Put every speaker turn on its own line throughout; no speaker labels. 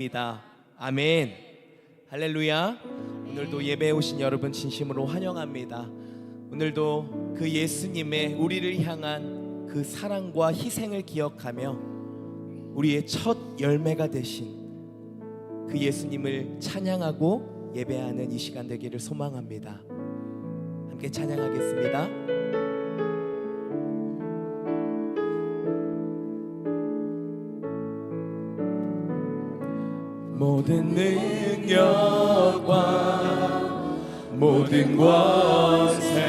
입니다. 아멘. 할렐루야. 오늘도 예배에 오신 여러분 진심으로 환영합니다. 오늘도 그 예수님의 우리를 향한 그 사랑과 희생을 기억하며 우리의 첫 열매가 되신 그 예수님을 찬양하고 예배하는 이 시간 되기를 소망합니다. 함께 찬양하겠습니다. 모든 능력과 모든 권세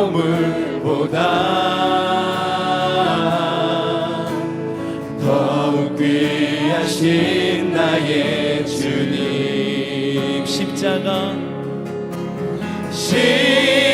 보물보다 더욱 귀하신 나의 주님. 십자가. 십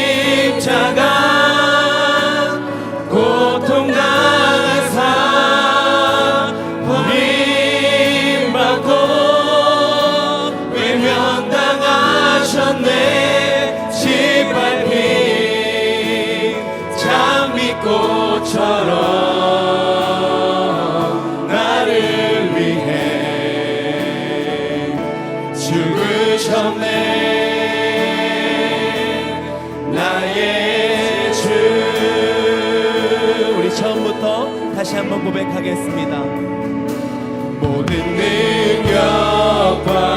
처음부터 다시 한번 고백하겠습니다. 모든 능력과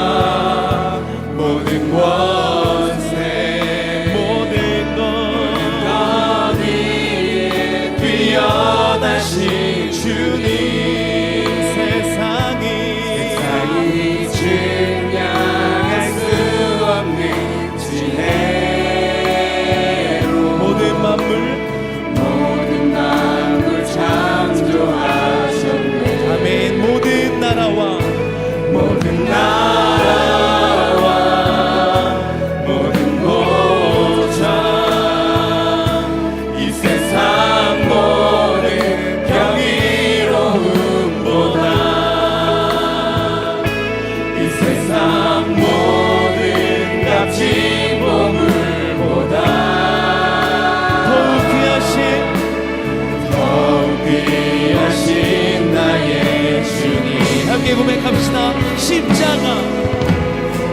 함께 고백합시다. 십자가.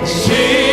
십자가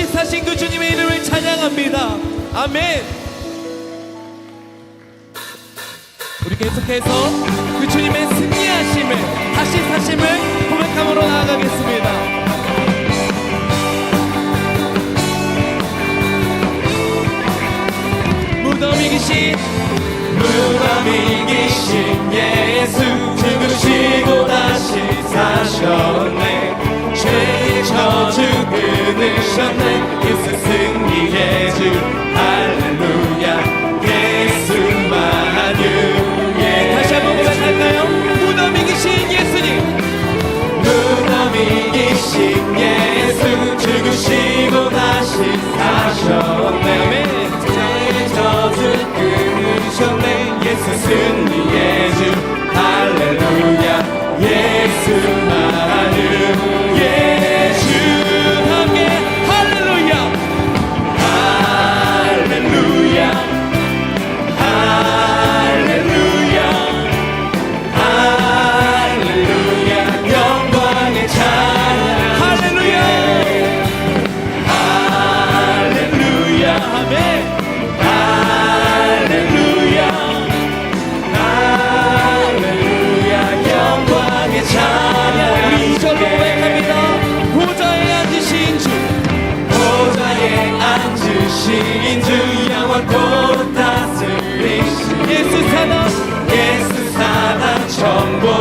다시 사신 그 주님의 이름을 찬양합니다. 아멘.
우리 계속해서 그 주님의 승리하심을 다시 사심을 고백함으로 나아가겠습니다. 무덤 이기신
무덤 이기신 예수 죽으시고 다시 사셨네 죄 주 끊으셨네. 예수 승리의 주 성공.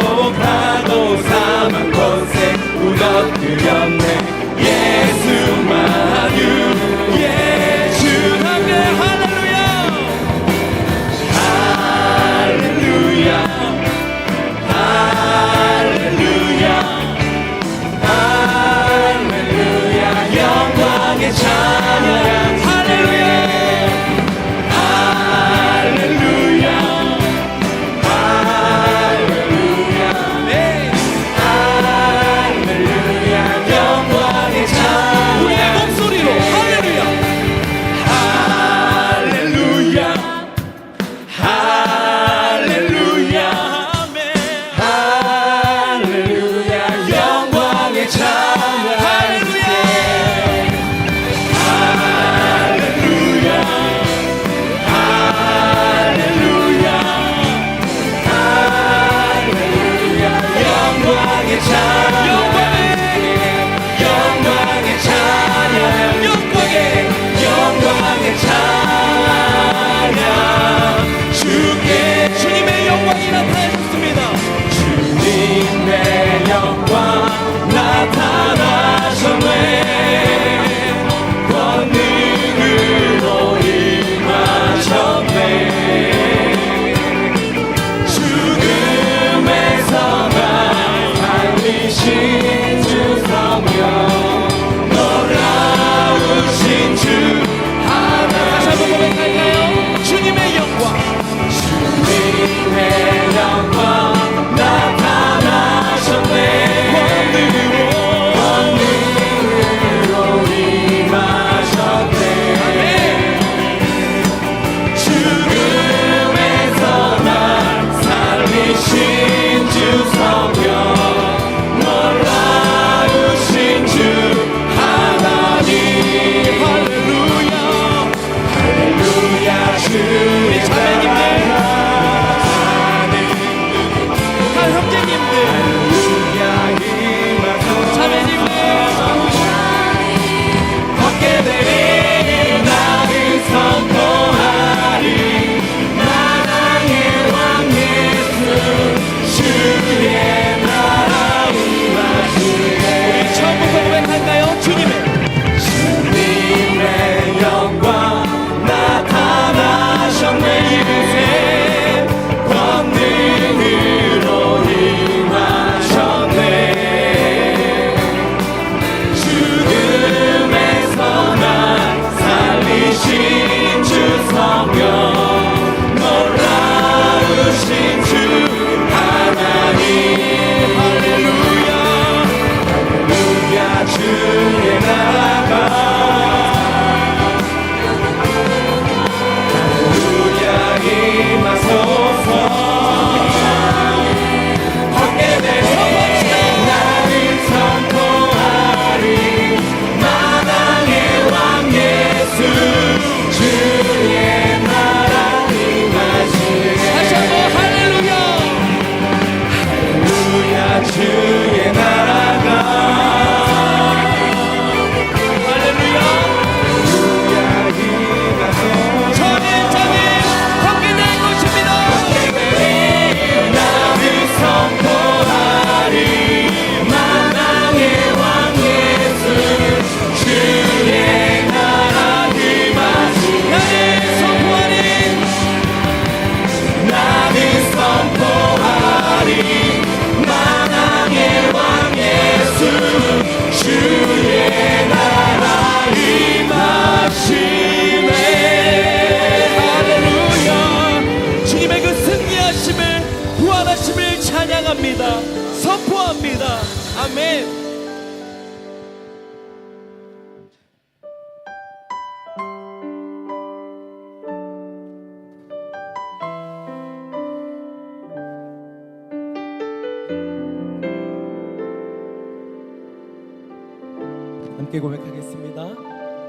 함께 고백하겠습니다.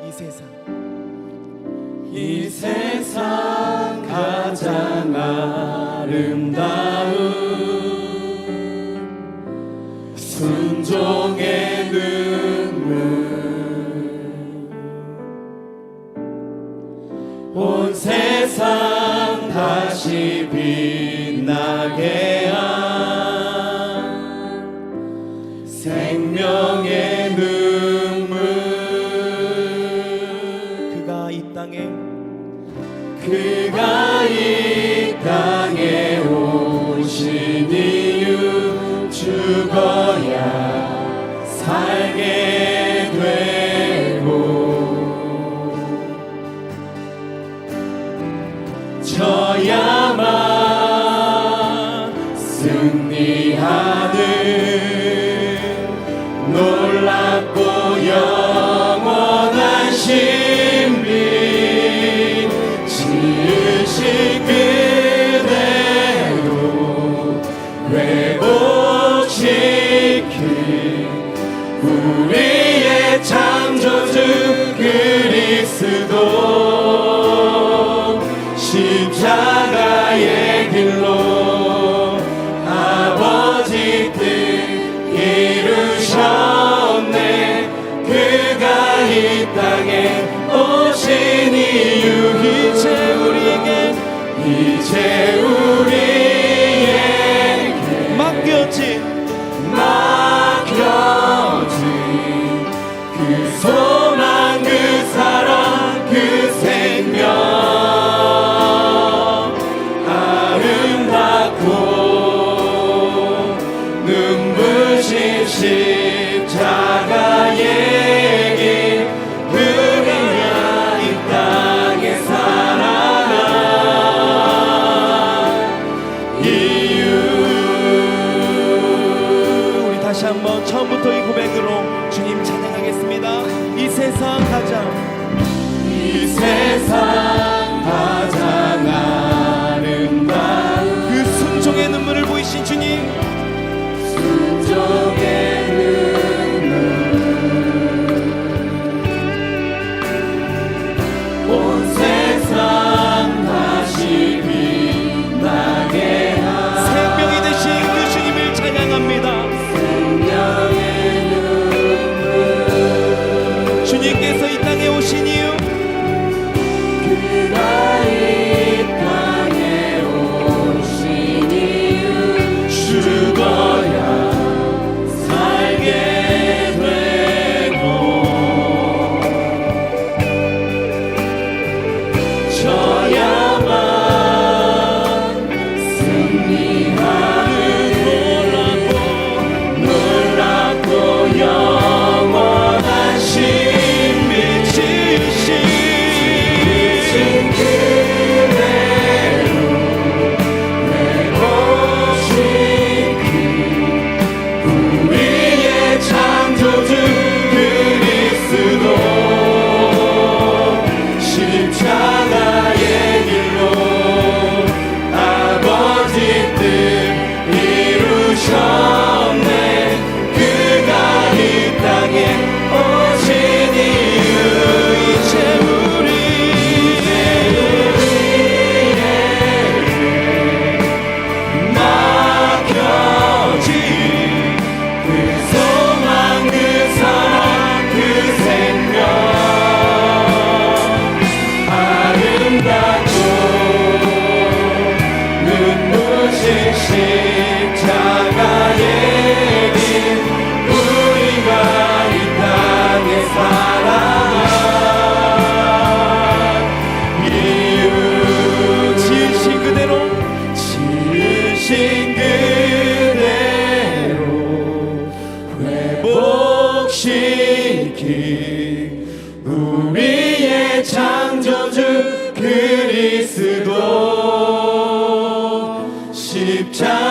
이 세상
이 세상 가장 아름다운 순종의 눈물 온 세상 다시 빛나게 자. 그리스도 십자